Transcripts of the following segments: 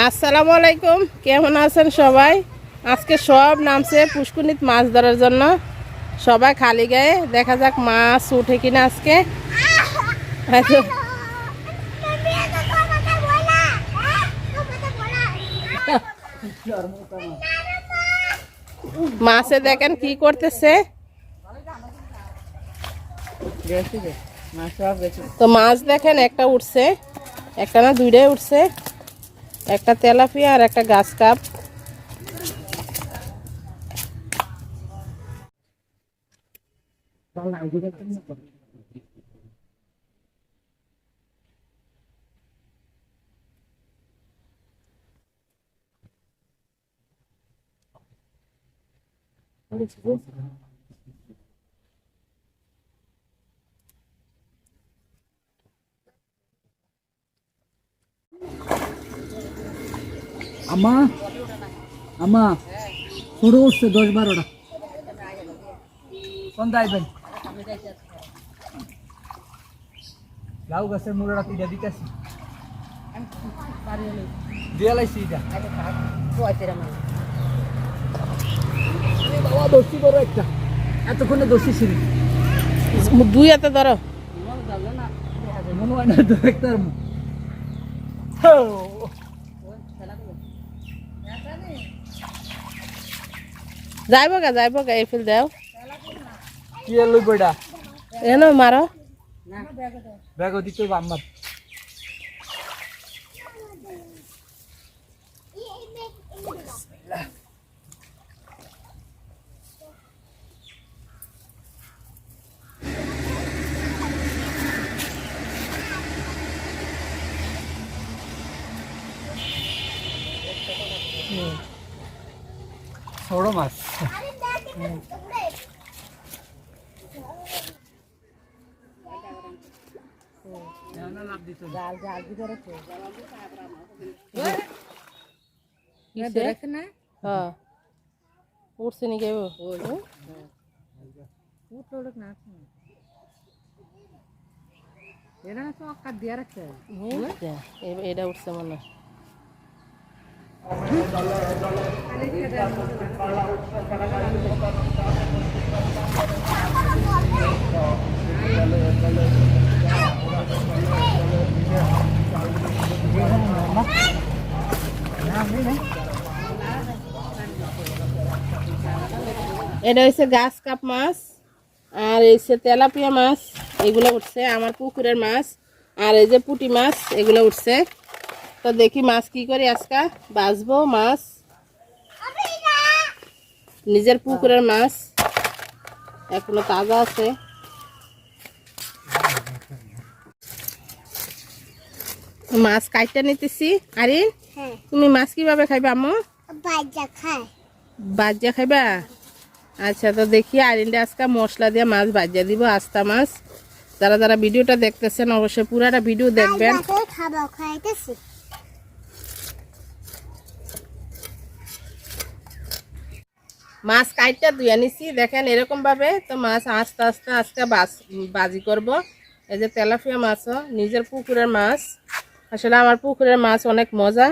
আসসালামু আলাইকুম। কেমন আছেন সবাই? আজকে সব নামছে পুষ্কুনিত মাছ ধরার জন্য। সবাই খালি গায়ে। দেখা যাক মাছ উঠে কিনা আজকে। মাছে দেখেন কি করতেছে। তো মাছ দেখেন একটা উঠছে। একটা না দুইটাই উঠছে। একটা তেলাপিয়া আর একটা গাছ কাপ। আমা আমা ছোট উঠছে দশ বারোটা। কোন যাইবেন লাউ গাছের মুড়াটা তুই দিতেছি। দিয়ে লাইছি এটা। বাবা দোষী বড় একটা। এতক্ষণে দোষী ছিল। দুই হাতে ধরো। মনে হয় না দু একটার মুখ যাইব গা যাইব গা এই ফিল দেও কি লই বইটা এনো মারো ব্যাগ দিতে আমার উঠছে নি কেউ এটা উঠছে মনে হয়। এটা হচ্ছে গাছ কাপ মাছ, আর এই হচ্ছে তেলাপিয়া মাছ, এগুলো উঠছে। আমার পুকুরের মাছ, আর এই যে পুটি মাছ, এগুলো উঠছে। তো দেখি মাছ কি করি আজকে? বাঁচবো মাছ? নিজের পুকুরের মাছ। এখনও তাজা আছে। মাছ কাটতে নিতেছি। আরে হ্যাঁ। তুমি মাছ কীভাবে খাইবা আম্মু? বাজা বাজ্যা খাইবা? আচ্ছা তো দেখি আরিনটা আজকে মশলা দিয়ে মাছ বাজ্যা দিব আস্তা মাছ। যারা যারা ভিডিওটা দেখতেছেন অবশ্যই পুরাটা ভিডিও দেখবেন। মাছ কাইটটা ধুয়ে নিছি দেখেন এরকম ভাবে তো মাছ আস্তে আস্তে আজকে বাজ- করব। এই যে তেলাপিয়া মাছও, নিজের পুকুরের মাছ। আসলে আমার পুকুরের মাছ অনেক মজা।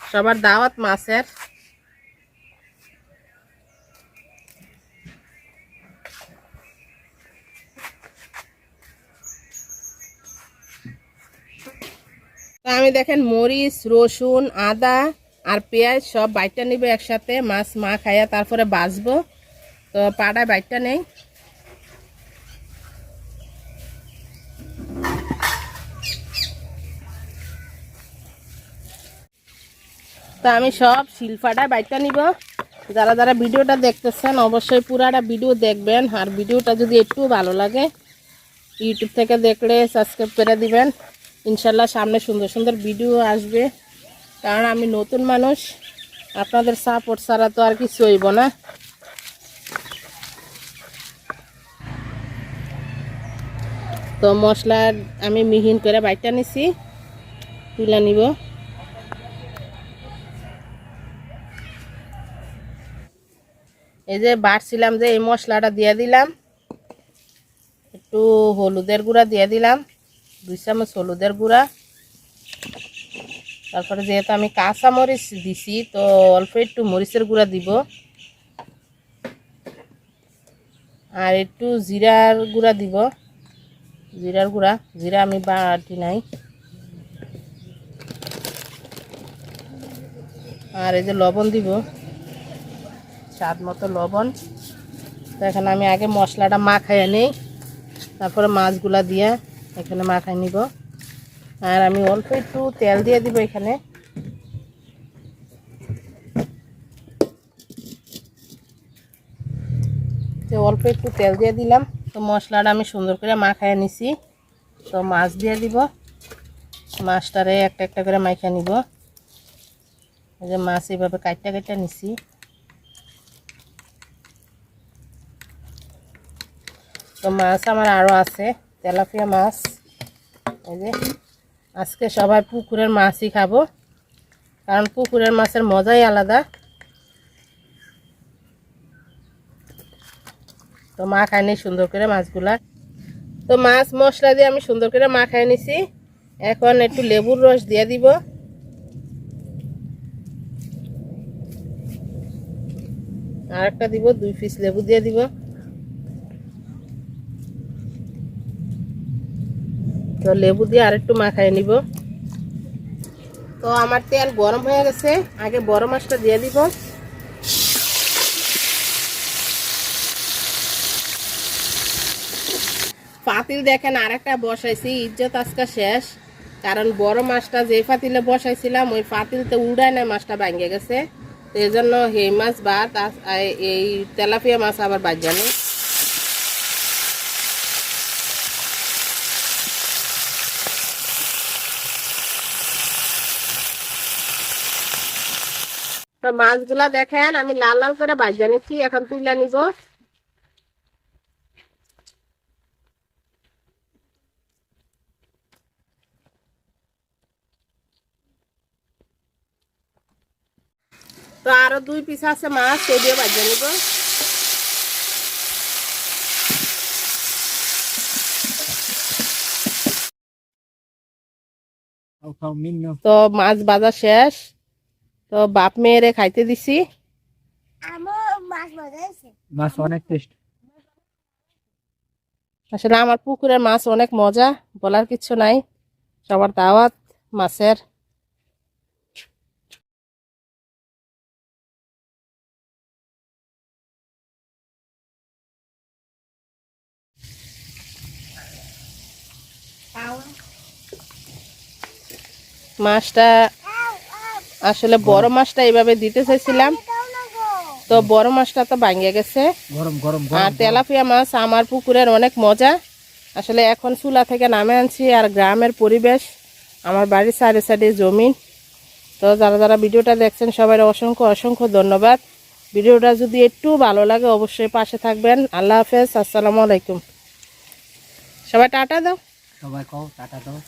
সবার দাওয়াত মাছের। আমি দেখেন মরিচ, রসুন, আদা আর পেঁয়াজ সব বাইটটা নিবে একসাথে, মাছ মা খাইয়া তারপরে বাছবো তো পাড়ায় বাইটটা নেই। তো আমি সব শিলফাটা বাইটটা নিব। যারা যারা ভিডিওটা দেখতেছেন, অবশ্যই পুরাটা ভিডিও দেখবেন। আর ভিডিওটা যদি একটু ভালো লাগে, ইউটিউব থেকে দেখলে সাবস্ক্রাইব করে দিবেন। ইনশাল্লাহ সামনে সুন্দর সুন্দর ভিডিও আসবে। কারণ আমি নতুন মানুষ, আপনাদের সাপোর্ট ছাড়া তো আর কিছু হইব না। তো মশলা আমি মিহিন করে বাইটা নিছি, তুলে নিব। এই যে বাড়ছিলাম যে এই মশলাটা দিয়ে দিলাম, একটু হলুদের গুঁড়া দিয়ে দিলাম, দুই চামচ হলুদের গুঁড়া। তারপরে যেহেতু আমি কাঁচা মরিচ দিছি, তো অল্প একটু মরিচের গুঁড়া দিব। আর একটু জিরার গুঁড়া দিব। জিরার গুঁড়া, জিরা আমি বাটি নাই। আর এই যে লবণ দিব, স্বাদ মতো লবণ। তো এখানে আমি আগে মশলাটা মাখাইয়ে নিই, তারপরে মাছগুলা দিয়ে এখানে মাখাই নিব। আর আমি অল্প একটু তেল দিয়ে দিব এখানে। তো অল্প একটু তেল দিয়ে দিলাম। তো মশলাটা আমি সুন্দর করে মাখাইয়ে নিছি। তো মাছ দিয়ে দিব। মাছটারে একটা একটা করে মাখিয়ে নিব। যে মাছ এইভাবে কাটটা কাটটা নিছি। তো মাছ আমার আরও আছে, তেলাপিয়া মাছ। এই যে আজকে সবাই পুকুরের মাছই খাব। কারণ পুকুরের মাছের মজাই আলাদা। তো মা খায়নি সুন্দর করে মাছগুলা। তো মাছ মশলা দিয়ে আমি সুন্দর করে মা খাই নিছি। এখন একটু লেবুর রস দিয়ে দিব। আর একটা দিব, দুই পিস লেবু দিয়ে দিব। তো লেবু দিয়ে আরেকটু মাখাই নিব। তো আমার তেল গরম হয়ে গেছে, আগে বড় মাছটা দিয়ে দিব। পাতিল দেখেন আরেকটা বসাইছি, ইজ্জত আজকে শেষ। কারণ বড় মাছটা যে পাতিলে বসাইছিলাম, ওই পাতিলতে উড়ায় না মাছটা ভাঙে গেছে। তো এই জন্য এই মাছ আস- এই তেলাপিয়া মাছ আবার বাজানি তো মাছগুলা দেখেন আমি লাল লাল করে ভাজা নিচ্ছি এখন তুলে নিব। তো আরও দুই পিস আছে মাছ সেদিও ভাজা নিব। খাও খাও মিন্ন তো মাছ ভাজা শেষ। তো বাপ মেয়েরে খাইতে দিছি। মাছ মাছ অনেক টেস্ট আসলে আমার পুকুরের মাছ অনেক মজা বলার কিছু নাই। সবার দাওয়াত মাছের। মাছটা আসলে বড় মাছটা এইভাবে দিতে চাইছিলাম। তো বড় মাছটা তো ভাঙে গেছে। আর তেলাপিয়া মাছ আমার পুকুরের অনেক মজা। আসলে এখন চুলা থেকে নামে আনছি আর গ্রামের পরিবেশ আমার বাড়ির সাইডে সাইডে জমিন তো যারা যারা ভিডিওটা দেখছেন সবাই অসংখ্য অসংখ্য ধন্যবাদ। ভিডিওটা যদি একটু ভালো লাগে অবশ্যই পাশে থাকবেন। আল্লাহ হাফেজ আসসালামু আলাইকুম। সবাই টাটা দাও। সবাই কও টাটা দাও।